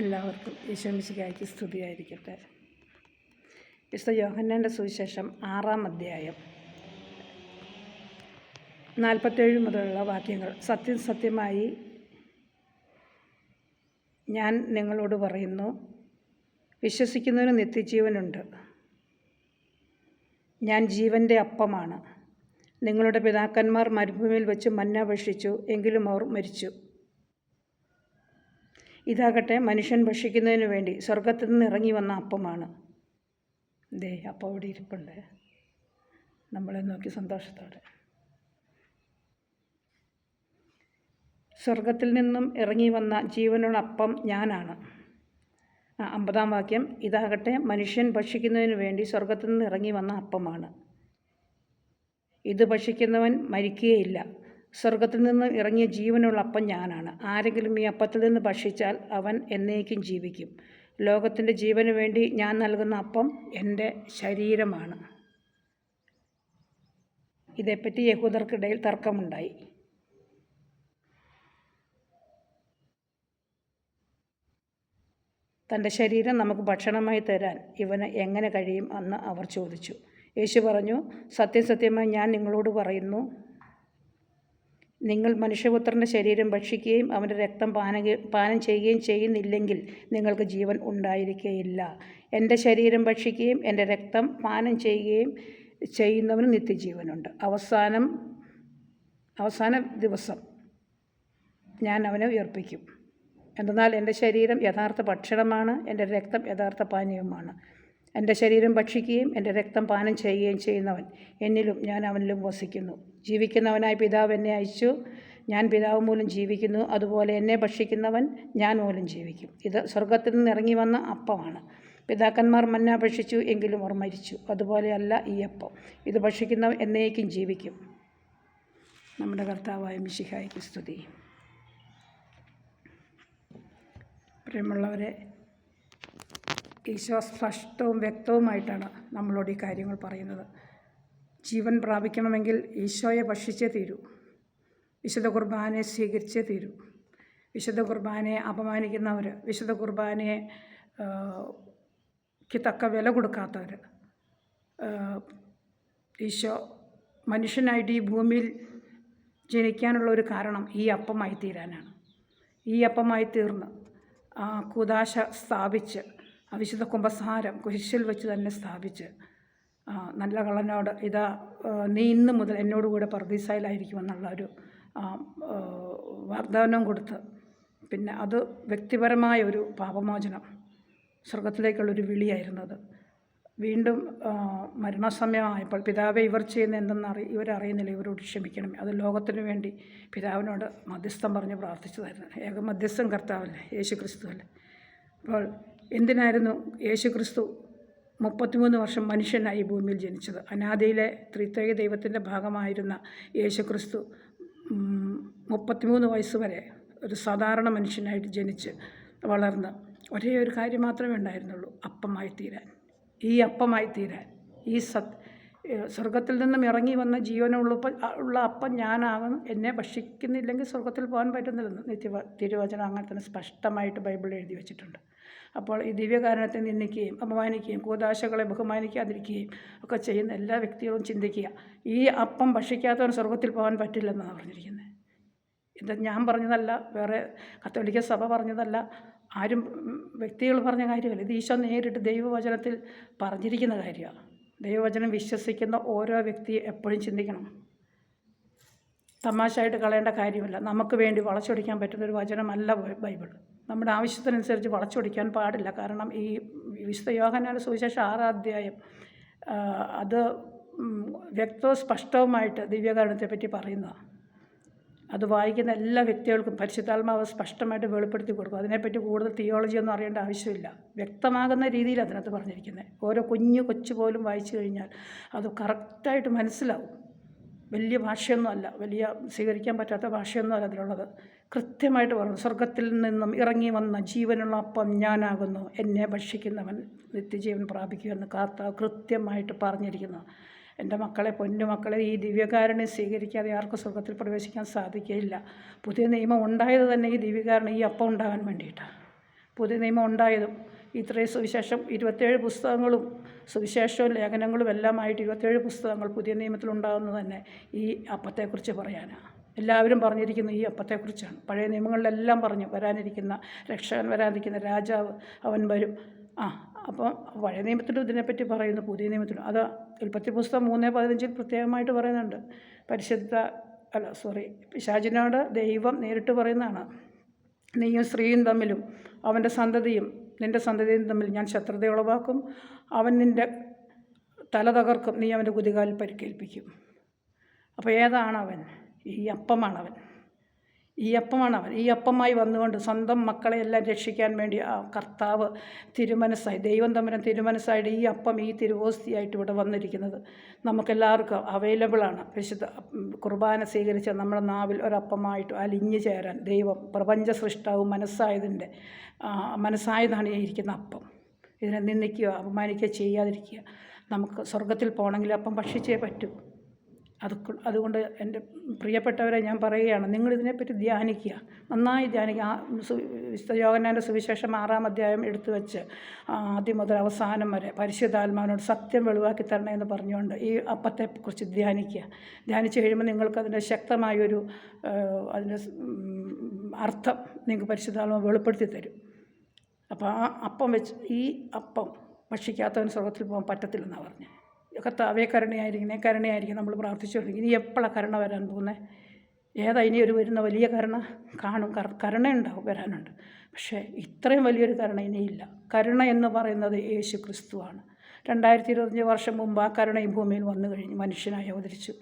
എല്ലാവർക്കും ഈശോമിശിക്കായ്ക്ക് സ്തുതിയായിരിക്കട്ടെ. വിശുദ്ധ യോഹന്നാന്റെ സുവിശേഷം ആറാം അധ്യായം. നാൽപ്പത്തേഴ് മുതലുള്ള വാക്യങ്ങൾ. സത്യം സത്യമായി ഞാൻ നിങ്ങളോട് പറയുന്നു. വിശ്വസിക്കുന്നതിന് നിത്യജീവനുണ്ട്. ഞാൻ ജീവന്റെ അപ്പമാണ്. നിങ്ങളുടെ പിതാക്കന്മാർ മരുഭൂമിയിൽ വെച്ച് മന്ന എങ്കിലും അവർ മരിച്ചു. ഇതാകട്ടെ മനുഷ്യൻ ഭക്ഷിക്കുന്നതിന് വേണ്ടി സ്വർഗത്തിൽ നിന്ന് ഇറങ്ങി വന്ന അപ്പമാണ്. ദേ അപ്പം അവിടെ ഇരിപ്പുണ്ട്. നമ്മളെ നോക്കി സന്തോഷത്തോടെ. സ്വർഗത്തിൽ നിന്നും ഇറങ്ങി വന്ന ജീവനുള്ള അപ്പം ഞാനാണ്. അമ്പതാം വാക്യം. ഇതാകട്ടെ മനുഷ്യൻ ഭക്ഷിക്കുന്നതിന് വേണ്ടി സ്വർഗത്തിൽ നിന്ന് ഇറങ്ങി വന്ന അപ്പമാണ്. ഇത് ഭക്ഷിക്കുന്നവൻ മരിക്കുകയില്ല. സ്വർഗത്തിൽ നിന്ന് ഇറങ്ങിയ ജീവനുള്ള അപ്പം ഞാനാണ്. ആരെങ്കിലും ഈ അപ്പത്തിൽ നിന്ന് ഭക്ഷിച്ചാൽ അവൻ എന്നേക്കും ജീവിക്കും. ലോകത്തിന്റെ ജീവന് വേണ്ടി ഞാൻ നൽകുന്ന അപ്പം എന്റെ ശരീരമാണ്. ഇതേപ്പറ്റി യഹൂദർക്കിടയിൽ തർക്കമുണ്ടായി. തന്റെ ശരീരം നമുക്ക് ഭക്ഷണമായി തരാൻ ഇവന് എങ്ങനെ കഴിയും എന്ന് അവർ ചോദിച്ചു. യേശു പറഞ്ഞു സത്യസത്യമായി ഞാൻ നിങ്ങളോട് പറയുന്നു നിങ്ങൾ മനുഷ്യപുത്രന്റെ ശരീരം ഭക്ഷിക്കുകയും അവന്റെ രക്തം പാന പാനം ചെയ്യുകയും ചെയ്യുന്നില്ലെങ്കിൽ നിങ്ങൾക്ക് ജീവൻ ഉണ്ടായിരിക്കുകയില്ല എന്റെ ശരീരം ഭക്ഷിക്കുകയും എന്റെ രക്തം പാനം ചെയ്യുകയും ചെയ്യുന്നവന് നിത്യജീവനുണ്ട്. അവസാനം അവസാന ദിവസം ഞാൻ അവനെ ഉയർപ്പിക്കും. എന്തെന്നാൽ എന്റെ ശരീരം യഥാർത്ഥ ഭക്ഷണമാണ് എന്റെ രക്തം യഥാർത്ഥ പാനീയവുമാണ്. എന്റെ ശരീരം ഭക്ഷിക്കുകയും എന്റെ രക്തം പാനം ചെയ്യുകയും ചെയ്യുന്നവൻ എന്നിലും ഞാൻ അവനിലും വസിക്കുന്നു. ജീവിക്കുന്നവനായ പിതാവ് എന്നെ അയച്ചു. ഞാൻ പിതാവ് മൂലം ജീവിക്കുന്നു. അതുപോലെ എന്നെ ഭക്ഷിക്കുന്നവൻ ഞാൻ മൂലം ജീവിക്കും. ഇത് സ്വർഗത്തിൽ നിന്ന് ഇറങ്ങി വന്ന അപ്പമാണ്. പിതാക്കന്മാർ മന്ന ഭക്ഷിച്ചു എങ്കിലും അവർ മരിച്ചു. അതുപോലെയല്ല ഈ അപ്പം. ഇത് ഭക്ഷിക്കുന്നവൻ എന്നേക്കും ജീവിക്കും. നമ്മുടെ കർത്താവായ മിശിഹായ്ക്ക് സ്തുതി. പ്രിയമുള്ളവരെ ഈശോ സ്പഷ്ടവും വ്യക്തവുമായിട്ടാണ് നമ്മളോട് ഈ കാര്യങ്ങൾ പറയുന്നത്. ജീവൻ പ്രാപിക്കണമെങ്കിൽ ഈശോയെ ഭക്ഷിച്ചേ തീരൂ. വിശുദ്ധ കുർബാനയെ സ്വീകരിച്ചേ തീരൂ. വിശുദ്ധ കുർബാനയെ അപമാനിക്കുന്നവർ വിശുദ്ധ കുർബാനയെ തക്ക വില കൊടുക്കാത്തവർ ഈശോ മനുഷ്യനായിട്ട് ഈ ഭൂമിയിൽ ജനിക്കാനുള്ള ഒരു കാരണം ഈ അപ്പമായി തീരാനാണ് ഈ അപ്പമായി തീർന്ന് ആ കുദാശ സ്ഥാപിച്ച് ആ വിശുദ്ധ കുംഭസാരം കുരിശിൽ വെച്ച് തന്നെ സ്ഥാപിച്ച് നല്ല കള്ളനോട് ഇതാ നീ ഇന്ന് മുതൽ എന്നോടുകൂടെ പർദീസായിലായിരിക്കുമെന്നുള്ള ഒരു വാഗ്ദാനം കൊടുത്ത് പിന്നെ അത് വ്യക്തിപരമായ ഒരു പാപമോചനം സ്വർഗത്തിലേക്കുള്ളൊരു വിളിയായിരുന്നത് വീണ്ടും മരണസമയമായപ്പോൾ പിതാവെ ഇവർ ചെയ്യുന്ന എന്തെന്നറി ഇവരറിയുന്നില്ല ഇവരോട് ക്ഷമിക്കണം. അത് ലോകത്തിനു വേണ്ടി പിതാവിനോട് മധ്യസ്ഥം പറഞ്ഞ് പ്രാർത്ഥിച്ചതായിരുന്നു. ഏക മധ്യസ്ഥം കർത്താവല്ലേ യേശു ക്രിസ്തു അല്ലേ. അപ്പോൾ എന്തിനായിരുന്നു യേശു ക്രിസ്തു മുപ്പത്തിമൂന്ന് വർഷം മനുഷ്യനായി ഭൂമിയിൽ ജനിച്ചത്? അനാദിയിലെ ത്രിത്വൈക ദൈവത്തിന്റെ ഭാഗമായിരുന്ന യേശു ക്രിസ്തു മുപ്പത്തിമൂന്ന് വയസ്സ് വരെ ഒരു സാധാരണ മനുഷ്യനായിട്ട് ജനിച്ച് വളർന്ന് ഒരേ ഒരു കാര്യം മാത്രമേ ഉണ്ടായിരുന്നുള്ളൂ അപ്പമായി തീരാൻ ഈ അപ്പമായി തീരാൻ ഈ സത് സ്വർഗത്തിൽ നിന്നും ഇറങ്ങി വന്ന ജീവനുള്ള ഉള്ള അപ്പം ഞാനാകും. എന്നെ ഭക്ഷിക്കുന്നില്ലെങ്കിൽ സ്വർഗത്തിൽ പോകാൻ പറ്റുന്നില്ലെന്ന് നിത്യ തിരുവചനം അങ്ങനെ തന്നെ സ്പഷ്ടമായിട്ട് ബൈബിളിൽ എഴുതി വെച്ചിട്ടുണ്ട്. അപ്പോൾ ഈ ദിവ്യകാരണത്തെ നിന്ദിക്കുകയും അപമാനിക്കുകയും കൂതാശകളെ ബഹുമാനിക്കാതിരിക്കുകയും ഒക്കെ ചെയ്യുന്ന എല്ലാ വ്യക്തികളും ചിന്തിക്കുക ഈ അപ്പം ഭക്ഷിക്കാത്തവൻ സ്വർഗത്തിൽ പോകാൻ പറ്റില്ലെന്നാണ് പറഞ്ഞിരിക്കുന്നത്. ഇത് ഞാൻ പറഞ്ഞതല്ല വേറെ കത്തോലിക്ക സഭ പറഞ്ഞതല്ല ആരും വ്യക്തികൾ പറഞ്ഞ കാര്യമല്ല. ഇത് ഈശോ നേരിട്ട് ദൈവവചനത്തിൽ പറഞ്ഞിരിക്കുന്ന കാര്യമാണ്. ദൈവവചനം വിശ്വസിക്കുന്ന ഓരോ വ്യക്തിയും എപ്പോഴും ചിന്തിക്കണം. തമാശയായിട്ട് കളയേണ്ട കാര്യമില്ല. നമുക്ക് വേണ്ടി വളച്ചൊടിക്കാൻ പറ്റുന്ന ഒരു വചനമല്ല ബൈബിൾ നമ്മുടെ ആവശ്യത്തിനനുസരിച്ച് വളച്ചൊടിക്കാൻ പാടില്ല. കാരണം ഈ വിശുദ്ധ യോഹന്നാന്റെ സുവിശേഷം ആറാം അധ്യായം ആ, അത് വ്യക്തവും സ്പഷ്ടവുമായിട്ട് ദിവ്യകാരണത്തെപ്പറ്റി പറയുന്നതാണ്. അത് വായിക്കുന്ന എല്ലാ വ്യക്തികൾക്കും പരിശുദ്ധാത്മാവ് സ്പഷ്ടമായിട്ട് വെളിപ്പെടുത്തി കൊടുക്കും. അതിനെപ്പറ്റി കൂടുതൽ തിയോളജി ഒന്നും അറിയേണ്ട ആവശ്യമില്ല. വ്യക്തമാകുന്ന രീതിയിൽ അതിനകത്ത് പറഞ്ഞിരിക്കുന്നത് ഓരോ കുഞ്ഞു കൊച്ചു പോലും വായിച്ചു കഴിഞ്ഞാൽ അത് കറക്റ്റായിട്ട് മനസ്സിലാവും. വലിയ ഭാഷയൊന്നും അല്ല. വലിയ സ്വീകരിക്കാൻ പറ്റാത്ത ഭാഷയൊന്നും അല്ല അതിലുള്ളത്. കൃത്യമായിട്ട് പറഞ്ഞു. സ്വർഗത്തിൽ നിന്നും ഇറങ്ങി വന്ന ജീവനുള്ള അപ്പം ഞാനാകുന്നു. എന്നെ ഭക്ഷിക്കുന്നവൻ നിത്യജീവൻ പ്രാപിക്കുമെന്ന് കാർത്താവ് കൃത്യമായിട്ട് പറഞ്ഞിരിക്കുന്നു. എന്റെ മക്കളെ പൊന്നു മക്കളെ ഈ ദിവ്യകാരുണ്യം സ്വീകരിക്കാതെ ആർക്കും സ്വർഗത്തിൽ പ്രവേശിക്കാൻ സാധിക്കുകയില്ല. പുതിയ നിയമം ഉണ്ടായത് തന്നെ ഈ ദിവ്യകാരുണ്യം ഈ അപ്പം ഉണ്ടാകാൻ വേണ്ടിയിട്ടാണ് പുതിയ നിയമം ഉണ്ടായതും ഇത്രയും സുവിശേഷം ഇരുപത്തേഴ് പുസ്തകങ്ങളും സുവിശേഷവും ലേഖനങ്ങളും എല്ലാമായിട്ട് ഇരുപത്തേഴ് പുസ്തകങ്ങൾ പുതിയ നിയമത്തിലുണ്ടാകുന്നത് തന്നെ ഈ അപ്പത്തെക്കുറിച്ച് പറയാനാണ് എല്ലാവരും പറഞ്ഞിരിക്കുന്നത് ഈ അപ്പത്തെക്കുറിച്ചാണ്. പഴയ നിയമങ്ങളിലെല്ലാം പറഞ്ഞു വരാനിരിക്കുന്ന രക്ഷകൻ വരാനിരിക്കുന്ന രാജാവ് അവൻ വരും. ആ അപ്പോൾ പഴയ നിയമത്തിലും ഇതിനെപ്പറ്റി പറയുന്നു പുതിയ നിയമത്തിലും. അത് ഉൽപ്പത്തി പുസ്തകം മൂന്ന് പതിനഞ്ചിൽ പ്രത്യേകമായിട്ട് പറയുന്നുണ്ട്. പരിശുദ്ധ അല്ല സോറി പിശാചിനോട് ദൈവം നേരിട്ട് പറയുന്നതാണ്. നീയും സ്ത്രീയും തമ്മിലും അവന്റെ സന്തതിയും നിന്റെ സന്തതിയും തമ്മിൽ ഞാൻ ശത്രുത ഉളവാക്കും അവൻ നിന്റെ തല തകർക്കും. നീ അവന്റെ കുതികാലിൽ പരിക്കേൽപ്പിക്കും. അപ്പോൾ ഏതാണ് അവൻ ഈ അപ്പമാണ് അവൻ ഈ അപ്പമാണ് അവൻ. ഈ അപ്പമായി വന്നുകൊണ്ട് സ്വന്തം മക്കളെ എല്ലാം രക്ഷിക്കാൻ വേണ്ടി ആ കർത്താവ് തിരുമനസ്സായി ദൈവം തമ്മിലും തിരുമനസ്സായിട്ട് ഈ അപ്പം ഈ തിരുവോസ്തിയായിട്ട് ഇവിടെ വന്നിരിക്കുന്നത്. നമുക്കെല്ലാവർക്കും അവൈലബിളാണ് വിശുദ്ധ കുർബാന സ്വീകരിച്ച നമ്മുടെ നാവിൽ ഒരപ്പമായിട്ട് അലിഞ്ഞു ചേരാൻ ദൈവം പ്രപഞ്ച സൃഷ്ടാവും മനസ്സായതിന്റെ മനസ്സായതാണ് ഇരിക്കുന്ന അപ്പം. ഇതിനെ നിന്ദിക്കുക അപമാനിക്കുക ചെയ്യാതിരിക്കുക. നമുക്ക് സ്വർഗത്തിൽ പോകണമെങ്കിൽ അപ്പം ഭക്ഷിച്ചേ പറ്റൂ. അത് അതുകൊണ്ട് എന്റെ പ്രിയപ്പെട്ടവരെ ഞാൻ പറയുകയാണ് നിങ്ങളിതിനെപ്പറ്റി ധ്യാനിക്കുക. നന്നായി ധ്യാനിക്കുക. ആ സു വിശുദ്ധ യോഗനാന്റെ സുവിശേഷം ആറാം അധ്യായം എടുത്തു വെച്ച് ആദ്യം മുതൽ അവസാനം വരെ പരിശുദ്ധാത്മാവിനോട് സത്യം വെളിവാക്കി തരണേ എന്ന് പറഞ്ഞുകൊണ്ട് ഈ അപ്പത്തെക്കുറിച്ച് ധ്യാനിക്കുക. ധ്യാനിച്ചു കഴിയുമ്പോൾ നിങ്ങൾക്കതിന്റെ ശക്തമായൊരു അതിന്റെ അർത്ഥം നിങ്ങൾക്ക് പരിശുദ്ധാത്മാവ് വെളിപ്പെടുത്തി തരും. അപ്പോൾ ആ അപ്പം വെച്ച് ഈ അപ്പം ഭക്ഷിക്കാത്തവൻ സ്വർഗത്തിൽ പോകാൻ പറ്റത്തില്ലെന്നാണ് പറഞ്ഞത്. കർത്താവേ കരുണയായിരിക്കണേ കരുണയായിരിക്കും നമ്മൾ പ്രാർത്ഥിച്ചുകൊണ്ടിരിക്കും. ഇനി എപ്പോഴാണ് കരുണ വരാൻ പോകുന്നത് ഏതാ ഇനി ഒരു വരുന്ന വലിയ കരുണ? കാണും. കരുണയുണ്ടാവും വരാനുണ്ട്. പക്ഷേ ഇത്രയും വലിയൊരു കരുണ ഇനിയില്ല കരുണ എന്ന് പറയുന്നത് യേശു ക്രിസ്തുവാണ് രണ്ടായിരത്തി ഇരുപത്തഞ്ച് വർഷം മുമ്പ് ആ കരുണ ഈ ഭൂമിയിൽ വന്നു കഴിഞ്ഞ് മനുഷ്യനായി അവതരിച്ചു.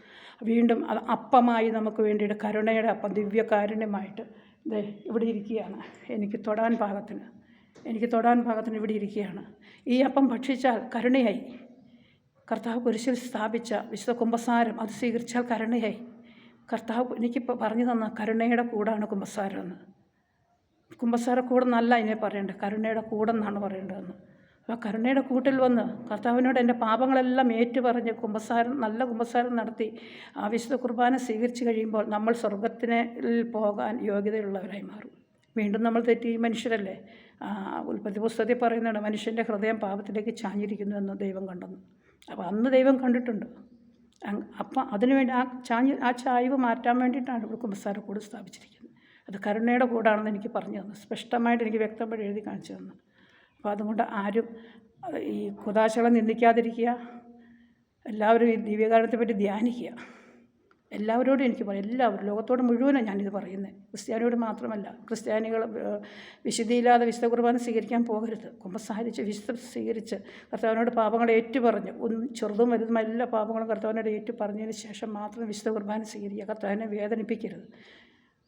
വീണ്ടും അത് അപ്പമായി നമുക്ക് വേണ്ടിയിട്ട് കരുണയുടെ അപ്പം ദിവ്യകാരുണ്യമായിട്ട് ദേ ഇവിടെ ഇരിക്കുകയാണ്. എനിക്ക് തൊടാൻ പാകത്തിന്. എനിക്ക് തൊടാൻ പാകത്തിന് ഇവിടെ ഇരിക്കുകയാണ്. ഈ അപ്പം ഭക്ഷിച്ചാൽ കരുണയായി. കർത്താവ് കുരിശിൽ സ്ഥാപിച്ച വിശുദ്ധ കുമ്പസാരം അത് സ്വീകരിച്ചാൽ കരുണയായി. കർത്താവ് എനിക്കിപ്പോൾ പറഞ്ഞു തന്ന കരുണയുടെ കൂടാണ് കുമ്പസാരം എന്ന്. കുമ്പസാര കൂടെന്നല്ല ഇതിനെ പറയേണ്ടത്. കരുണയുടെ കൂടെന്നാണ് പറയേണ്ടതെന്ന്. അപ്പോൾ കരുണയുടെ കൂട്ടിൽ വന്ന് കർത്താവിനോട് എന്റെ പാപങ്ങളെല്ലാം ഏറ്റു പറഞ്ഞ് കുമ്പസാരം നല്ല കുമ്പസാരം നടത്തി ആ വിശുദ്ധ കുർബാന സ്വീകരിച്ച് കഴിയുമ്പോൾ നമ്മൾ സ്വർഗത്തിനെ പോകാൻ യോഗ്യതയുള്ളവരായി മാറും. വീണ്ടും നമ്മൾ തെറ്റി മനുഷ്യരല്ലേ? ഉൽപ്പത്തി പുസ്തകത്തിൽ പറയുന്നുണ്ട് മനുഷ്യന്റെ ഹൃദയം പാപത്തിലേക്ക് ചാഞ്ഞിരിക്കുന്നു എന്ന് ദൈവം കണ്ടെന്ന്. അപ്പോൾ അന്ന് ദൈവം കണ്ടിട്ടുണ്ട്. അപ്പം അതിനുവേണ്ടി ആ ചാഞ്ഞ് ആ ചായ്വ് മാറ്റാൻ വേണ്ടിയിട്ടാണ് ഇവിടെ കുമ്പസാര കൂട് സ്ഥാപിച്ചിരിക്കുന്നത്. അത് കരുണയുടെ കൂടാണെന്ന് എനിക്ക് പറഞ്ഞു തന്നു. സ്പഷ്ടമായിട്ട് എനിക്ക് വ്യക്തമായിട്ട് എഴുതി കാണിച്ചു തന്നു. അപ്പോൾ അതുകൊണ്ട് ആരും ഈ കുതാശകളെ നിന്ദിക്കാതിരിക്കുക. എല്ലാവരും ഈ ദിവ്യകാരണത്തെപ്പറ്റി ധ്യാനിക്കുക. എല്ലാവരോടും എനിക്ക് പറയാം. എല്ലാവരും ലോകത്തോട് മുഴുവനും ഞാനിത് പറയുന്നത് ക്രിസ്ത്യാനിയോട് മാത്രമല്ല ക്രിസ്ത്യാനികൾ വിശുദ്ധിയില്ലാതെ വിശുദ്ധ കുർബാന സ്വീകരിക്കാൻ പോകരുത്. കുമ്പസാരിച്ച് വിശുദ്ധ സ്വീകരിച്ച് കർത്താവിനോട് പാപങ്ങളെ ഏറ്റു പറഞ്ഞ് ഒന്നും ചെറുതും വലുതും എല്ലാ പാപങ്ങളും കർത്താവിനോട് ഏറ്റു പറഞ്ഞതിന് ശേഷം മാത്രം വിശുദ്ധ കുർബാന സ്വീകരിക്കുക. കർത്താവിനെ വേദനിപ്പിക്കരുത്.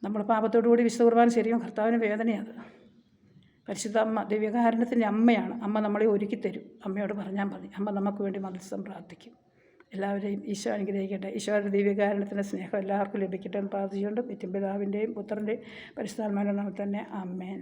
നമ്മൾ പാപത്തോടുകൂടി വിശുദ്ധ കുർബാന സ്വീകരിക്കും കർത്താവിന് വേദനയാണ്. പരിശുദ്ധ അമ്മ ദിവ്യകാരണത്തിന്റെ അമ്മയാണ്. അമ്മ നമ്മളെ ഒരുക്കി തരും അമ്മയോട് പറഞ്ഞാൽ മതി. അമ്മ നമുക്ക് വേണ്ടി മത്സ്യം പ്രാർത്ഥിക്കും. എല്ലാവരെയും ഈശോ അനുഗ്രഹിക്കട്ടെ. ഈശോയുടെ ദിവ്യകാരണത്തിന്റെ സ്നേഹം എല്ലാവർക്കും ലഭിക്കട്ടെ എന്ന് പ്രാർത്ഥിച്ചുകൊണ്ട് നിത്യപിതാവിന്റെയും പുത്രന്റെയും പരിശുദ്ധാത്മാവിന്റെ നാമത്തിൽ തന്നെ. അമ്മേൻ